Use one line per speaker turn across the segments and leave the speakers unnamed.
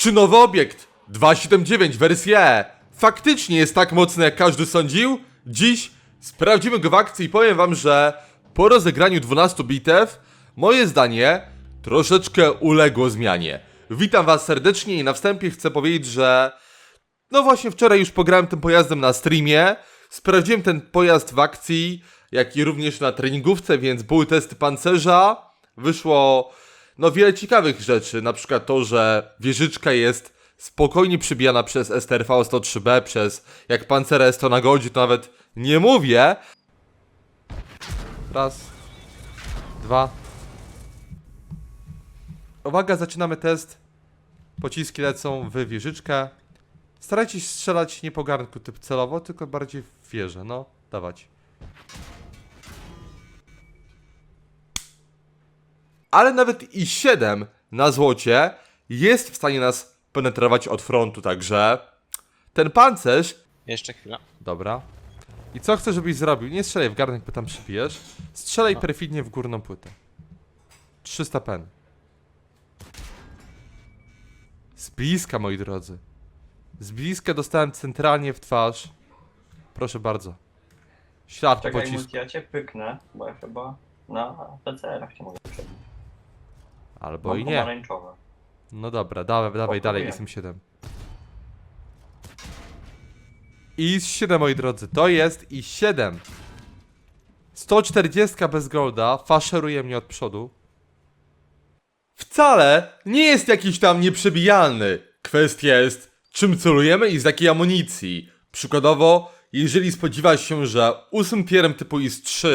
Czy nowy obiekt 279 wersja E faktycznie jest tak mocny jak każdy sądził? Dziś sprawdzimy go w akcji i powiem wam, że po rozegraniu 12 bitew moje zdanie troszeczkę uległo zmianie. Witam was serdecznie i na wstępie chcę powiedzieć, że no właśnie wczoraj już pograłem tym pojazdem na streamie, sprawdziłem ten pojazd w akcji, jak i również na treningówce, więc były testy pancerza, wyszło no wiele ciekawych rzeczy, na przykład to, że wieżyczka jest spokojnie przybijana przez STRV 103B, przez jak pancera jest to na goldzie, to nawet nie mówię. Raz, dwa. Uwaga, zaczynamy test. Pociski lecą w wieżyczkę. Starajcie się strzelać nie po garnku typ celowo, tylko bardziej w wieżę, no, dawać. Ale nawet i 7 na złocie jest w stanie nas penetrować od frontu, także ten pancerz...
Jeszcze chwila.
Dobra. I co chcę, żebyś zrobił? Nie strzelaj w garnek, bo tam przybijesz. Strzelaj
No.
perfidnie w górną płytę. 300 pen. Z bliska, moi drodzy. Z bliska dostałem centralnie w twarz. Proszę bardzo. Ślad po
Czekaj,
pocisku.
ja cię pyknę, bo ja chyba na PCR-ach cię mogę.
Albo
Mam
i nie.
pomarańczowe.
No dobra, dawaj, dawaj dalej,
Spokojnie.
ISM-7. IS-7, moi drodzy, to jest IS-7. 140 bez golda, faszeruje mnie od przodu. Wcale nie jest jakiś tam nieprzebijalny. Kwestia jest, czym celujemy i z jakiej amunicji. Przykładowo, jeżeli spodziewasz się, że ósmym pierem typu IS-3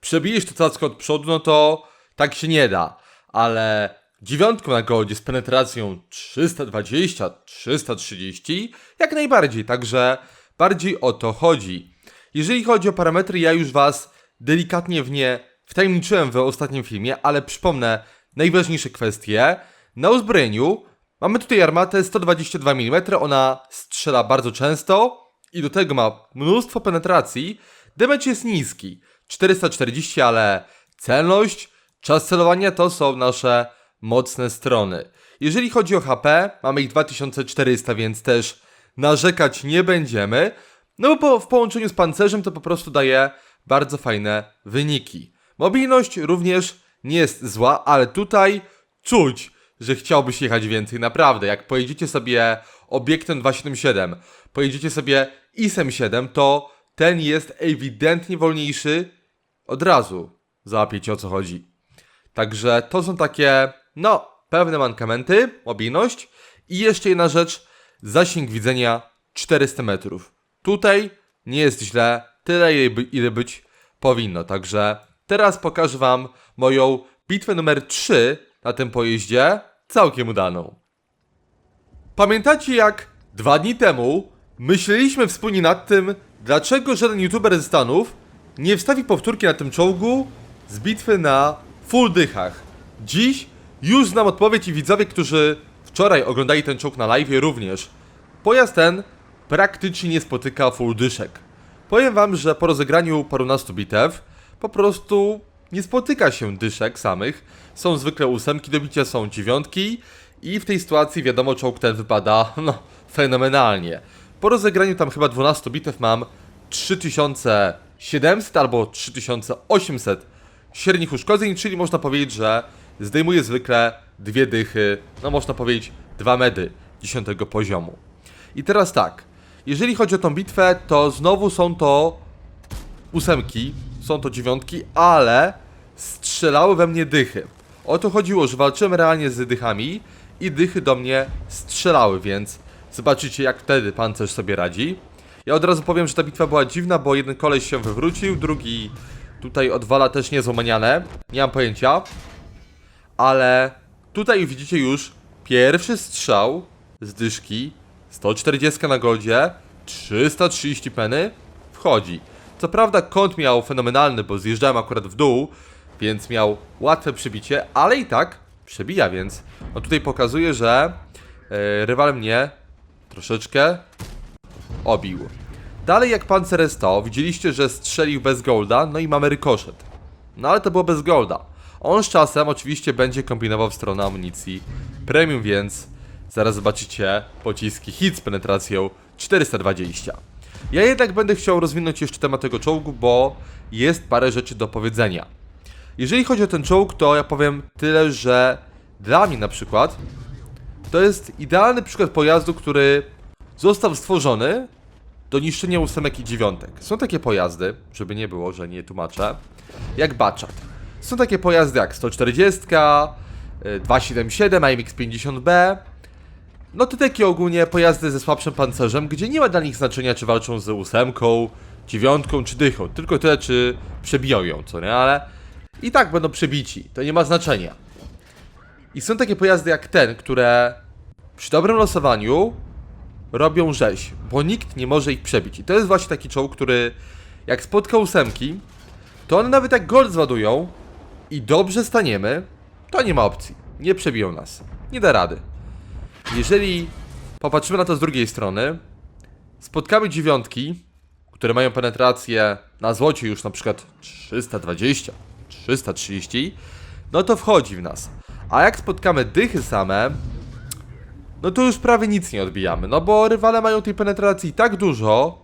przebijesz to cacko od przodu, no to tak się nie da. Ale dziewiątką na goldzie z penetracją 320, 330 jak najbardziej, także bardziej o to chodzi. Jeżeli chodzi o parametry, ja już Was delikatnie w nie wtajemniczyłem w ostatnim filmie, ale przypomnę najważniejsze kwestie. Na uzbrojeniu mamy tutaj armatę 122 mm, ona strzela bardzo często i do tego ma mnóstwo penetracji. Damage jest niski, 440, ale celność, czas celowania to są nasze mocne strony. Jeżeli chodzi o HP, mamy ich 2400, więc też narzekać nie będziemy. No bo w połączeniu z pancerzem to po prostu daje bardzo fajne wyniki. Mobilność również nie jest zła, ale tutaj czuć, że chciałbyś jechać więcej, naprawdę. Jak pojedziecie sobie obiektem 277, pojedziecie sobie ISem 7, to ten jest ewidentnie wolniejszy od razu. Załapiecie o co chodzi. Także to są takie, no, pewne mankamenty, mobilność i jeszcze jedna rzecz, zasięg widzenia 400 metrów. Tutaj nie jest źle, tyle ile by- ile być powinno. Także teraz pokażę Wam moją bitwę numer 3 na tym pojeździe, całkiem udaną. Pamiętacie jak dwa dni temu myśleliśmy wspólnie nad tym, dlaczego żaden youtuber ze Stanów nie wstawi powtórki na tym czołgu z bitwy na full dychach. Dziś już znam odpowiedź i widzowie, którzy wczoraj oglądali ten czołg na live również. Pojazd ten praktycznie nie spotyka full dyszek. Powiem wam, że po rozegraniu parunastu bitew po prostu nie spotyka się dyszek samych. Są zwykle ósemki do bicia, są dziewiątki i w tej sytuacji wiadomo czołg ten wypada no fenomenalnie. Po rozegraniu tam chyba 12 bitew mam 3700 albo 3800 średnich uszkodzeń, czyli można powiedzieć, że zdejmuje zwykle dwie dychy, no można powiedzieć dwa medy 10 poziomu. I teraz tak, jeżeli chodzi o tą bitwę, to znowu są to ósemki, są to dziewiątki, ale strzelały we mnie dychy. O to chodziło, że walczyłem realnie z dychami i dychy do mnie strzelały, więc zobaczycie jak wtedy pancerz sobie radzi. Ja od razu powiem, że ta bitwa była dziwna, bo jeden koleś się wywrócił, drugi tutaj odwala też niezłomaniane, nie mam pojęcia. Ale tutaj widzicie już pierwszy strzał z dyszki, 140 na goldzie, 330 peny, wchodzi. Co prawda kąt miał fenomenalny, bo zjeżdżałem akurat w dół, więc miał łatwe przybicie, ale i tak przebija, więc no tutaj pokazuje, że e, rywal mnie troszeczkę obił. Dalej jak Panzer S100, widzieliście, że strzelił bez golda, no i mamy rykoszet. No ale to było bez golda. On z czasem oczywiście będzie kombinował w stronę amunicji premium, więc zaraz zobaczycie pociski hit z penetracją 420. Ja jednak będę chciał rozwinąć jeszcze temat tego czołgu, bo jest parę rzeczy do powiedzenia. Jeżeli chodzi o ten czołg, to ja powiem tyle, że dla mnie na przykład to jest idealny przykład pojazdu, który został stworzony do niszczenia ósemek i dziewiątek. Są takie pojazdy, żeby nie było, że nie tłumaczę, jak Baczat. Są takie pojazdy jak 140, y, 277, AMX 50B. No to takie ogólnie pojazdy ze słabszym pancerzem, gdzie nie ma dla nich znaczenia, czy walczą z ósemką, dziewiątką, czy dychą. Tylko tyle, czy przebiją ją, co nie? Ale i tak będą przebici. To nie ma znaczenia. I są takie pojazdy jak ten, które przy dobrym losowaniu robią rzeź, bo nikt nie może ich przebić. I to jest właśnie taki czołg, który jak spotka ósemki, to one nawet jak gold zładują i dobrze staniemy, to nie ma opcji. Nie przebiją nas. Nie da rady. Jeżeli popatrzymy na to z drugiej strony, spotkamy dziewiątki, które mają penetrację na złocie już na przykład 320, 330, no to wchodzi w nas. A jak spotkamy dychy same, no to już prawie nic nie odbijamy, no bo rywale mają tej penetracji tak dużo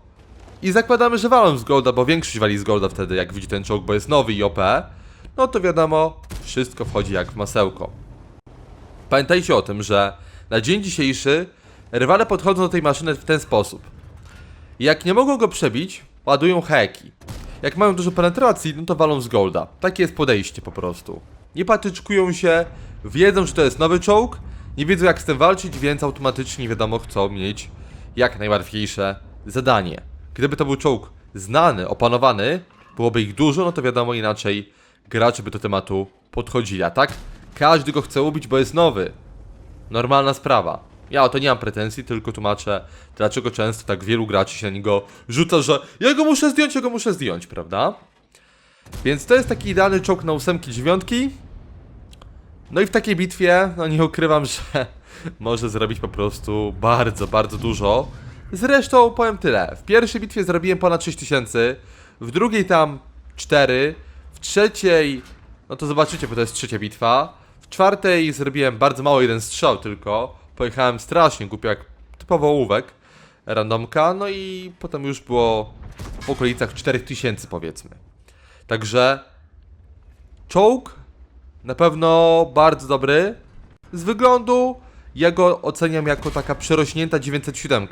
i zakładamy, że walą z golda, bo większość wali z golda wtedy, jak widzi ten czołg, bo jest nowy i OP, no to wiadomo, wszystko wchodzi jak w masełko. Pamiętajcie o tym, że na dzień dzisiejszy rywale podchodzą do tej maszyny w ten sposób. Jak nie mogą go przebić, ładują heki. Jak mają dużo penetracji, no to walą z golda. Takie jest podejście po prostu. Nie patyczkują się, wiedzą, że to jest nowy czołg, nie wiedzą jak z tym walczyć, więc automatycznie wiadomo chcą mieć jak najłatwiejsze zadanie. Gdyby to był czołg znany, opanowany, byłoby ich dużo, no to wiadomo inaczej gracze by do tematu podchodzili, a tak każdy go chce ubić, bo jest nowy. Normalna sprawa. Ja o to nie mam pretensji, tylko tłumaczę, dlaczego często tak wielu graczy się na niego rzuca, że ja go muszę zdjąć, ja go muszę zdjąć, prawda? Więc to jest taki idealny czołg na ósemki, dziewiątki. No i w takiej bitwie, no nie ukrywam, że może zrobić po prostu bardzo, bardzo dużo. Zresztą powiem tyle. W pierwszej bitwie zrobiłem ponad 6000, w drugiej tam 4, w trzeciej, no to zobaczycie, bo to jest trzecia bitwa. W czwartej zrobiłem bardzo mało, jeden strzał tylko. Pojechałem strasznie głupio, jak typowo ołówek, randomka, no i potem już było w okolicach 4000 powiedzmy. Także czołg na pewno bardzo dobry. Z wyglądu ja go oceniam jako taka przerośnięta 907.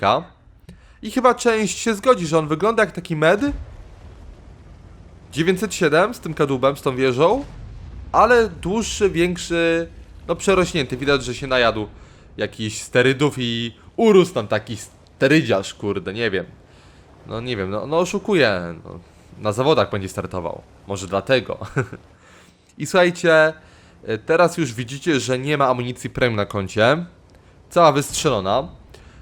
I chyba część się zgodzi, że on wygląda jak taki med. 907 z tym kadłubem, z tą wieżą. Ale dłuższy, większy, no przerośnięty. Widać, że się najadł jakichś sterydów i urósł tam taki sterydziarz, kurde, nie wiem. No nie wiem, no, no oszukuje. No, na zawodach będzie startował. Może dlatego. I słuchajcie, y, teraz już widzicie, że nie ma amunicji premium na koncie. Cała wystrzelona.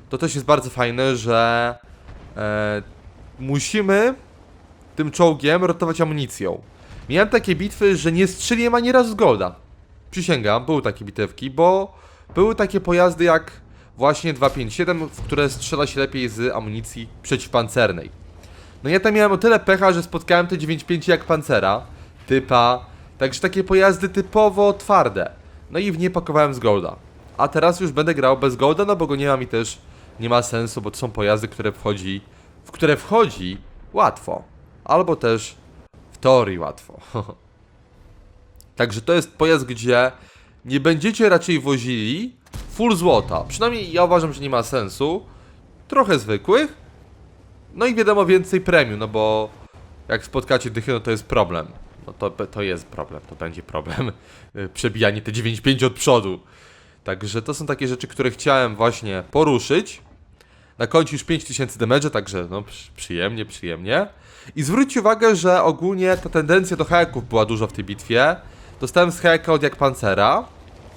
To też jest bardzo fajne, że e, musimy tym czołgiem rotować amunicją. Miałem takie bitwy, że nie strzeliłem ani razu z golda. Przysięgam, były takie bitewki, bo były takie pojazdy jak właśnie 257, w które strzela się lepiej z amunicji przeciwpancernej. No ja tam miałem o tyle pecha, że spotkałem te 95 jak pancera, typa, także takie pojazdy typowo twarde. No i w nie pakowałem z golda. A teraz już będę grał bez golda, no bo go nie mam i też nie ma sensu, bo to są pojazdy, które wchodzi, w które wchodzi łatwo. Albo też w teorii łatwo. Także to jest pojazd, gdzie nie będziecie raczej wozili full złota. Przynajmniej ja uważam, że nie ma sensu. Trochę zwykłych. No i wiadomo więcej premium, no bo jak spotkacie dychy, no to jest problem. No to, to jest problem, to będzie problem. Przebijanie te 9.5 od przodu. Także to są takie rzeczy, które chciałem właśnie poruszyć. Na końcu już 5000 damage, także no przy- przyjemnie, przyjemnie. I zwróćcie uwagę, że ogólnie ta tendencja do haków była dużo w tej bitwie. Dostałem z haka od jak pancera,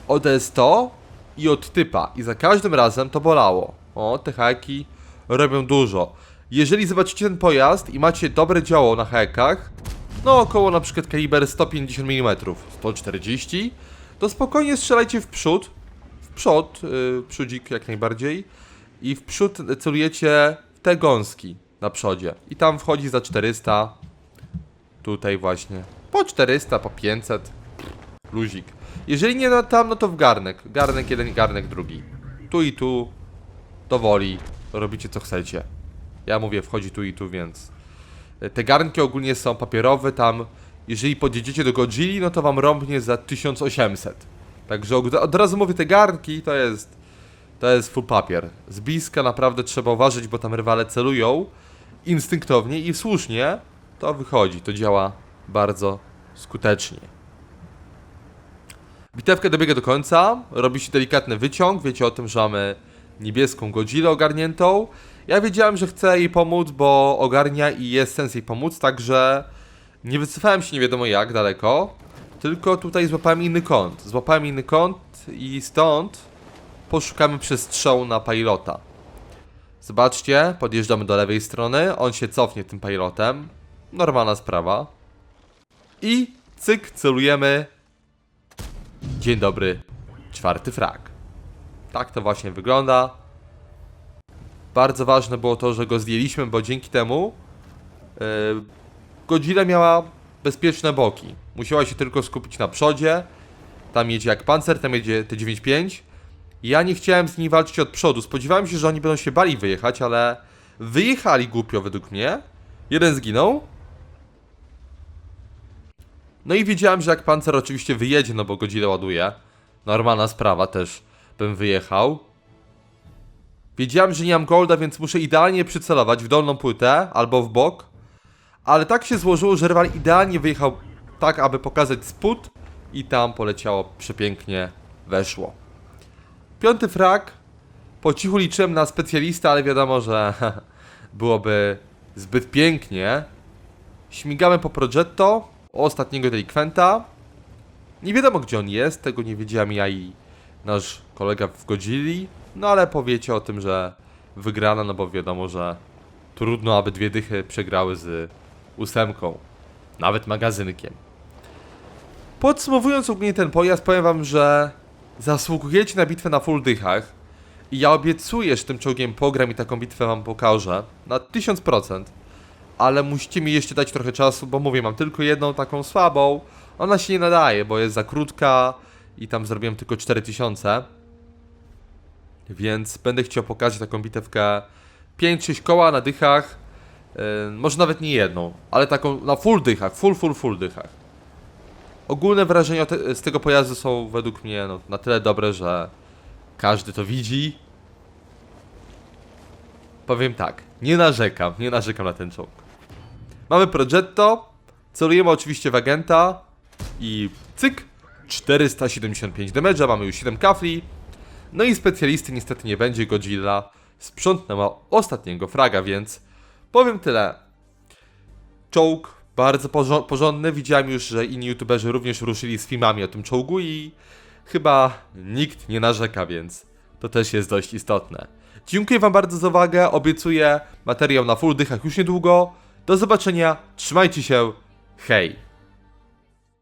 od S100 i od typa. I za każdym razem to bolało. O, te haki robią dużo. Jeżeli zobaczycie ten pojazd i macie dobre działo na hakach, no około na przykład kaliber 150 mm, 140, to spokojnie strzelajcie w przód, w przód, yy, przódzik jak najbardziej. I w przód celujecie te gąski na przodzie. I tam wchodzi za 400, tutaj właśnie, po 400, po 500, luzik. Jeżeli nie na tam, no to w garnek, garnek jeden, garnek drugi. tu i tu, do woli, robicie co chcecie. Ja mówię, wchodzi tu i tu, więc... Te garnki ogólnie są papierowe, tam... Jeżeli podjedziecie do Godzilli, no to wam rąbnie za 1800. Także od, razu mówię, te garnki to jest... To jest full papier. Z bliska naprawdę trzeba uważać, bo tam rywale celują instynktownie i słusznie to wychodzi. To działa bardzo skutecznie. Bitewkę dobiega do końca, robi się delikatny wyciąg, wiecie o tym, że mamy niebieską Godzillę ogarniętą. Ja wiedziałem, że chcę jej pomóc, bo ogarnia i jest sens jej pomóc, także nie wycofałem się nie wiadomo jak daleko, tylko tutaj złapałem inny kąt. Złapałem inny kąt i stąd poszukamy przestrzału na pilota. Zobaczcie, podjeżdżamy do lewej strony, on się cofnie tym pilotem. Normalna sprawa. I cyk, celujemy. Dzień dobry, czwarty frag. Tak to właśnie wygląda. Bardzo ważne było to, że go zdjęliśmy, bo dzięki temu yy, Godzilla miała bezpieczne boki. Musiała się tylko skupić na przodzie. Tam jedzie jak pancer, tam jedzie T95. Ja nie chciałem z nimi walczyć od przodu. Spodziewałem się, że oni będą się bali wyjechać, ale wyjechali głupio według mnie. Jeden zginął. No i wiedziałem, że jak pancer oczywiście wyjedzie, no bo Godzilla ładuje. Normalna sprawa, też bym wyjechał. Wiedziałem, że nie mam golda, więc muszę idealnie przycelować w dolną płytę albo w bok. Ale tak się złożyło, że rywal idealnie wyjechał tak, aby pokazać spód i tam poleciało przepięknie, weszło. Piąty frag. Po cichu liczyłem na specjalista, ale wiadomo, że byłoby zbyt pięknie. Śmigamy po Progetto, ostatniego delikwenta. Nie wiadomo gdzie on jest, tego nie wiedziałem ja i nasz kolega w Godzilli. No ale powiecie o tym, że wygrana, no bo wiadomo, że trudno, aby dwie dychy przegrały z ósemką. Nawet magazynkiem. Podsumowując ogólnie ten pojazd, powiem wam, że zasługujecie na bitwę na full dychach. I ja obiecuję, że tym czołgiem pogram i taką bitwę wam pokażę. Na 1000%. Ale musicie mi jeszcze dać trochę czasu, bo mówię, mam tylko jedną taką słabą. Ona się nie nadaje, bo jest za krótka i tam zrobiłem tylko 4000. Więc będę chciał pokazać taką bitewkę 5-6 koła na dychach. Yy, może nawet nie jedną, ale taką na full dychach, full, full, full dychach. Ogólne wrażenia te, z tego pojazdu są według mnie no, na tyle dobre, że każdy to widzi. Powiem tak, nie narzekam, nie narzekam na ten czołg. Mamy Progetto, celujemy oczywiście w agenta i cyk, 475 damage'a, mamy już 7 kafli. No i specjalisty niestety nie będzie, Godzilla sprzątnęła ostatniego fraga, więc powiem tyle. Czołg bardzo porządny, widziałem już, że inni youtuberzy również ruszyli z filmami o tym czołgu i chyba nikt nie narzeka, więc to też jest dość istotne. Dziękuję wam bardzo za uwagę, obiecuję materiał na full dychach już niedługo. Do zobaczenia, trzymajcie się, hej!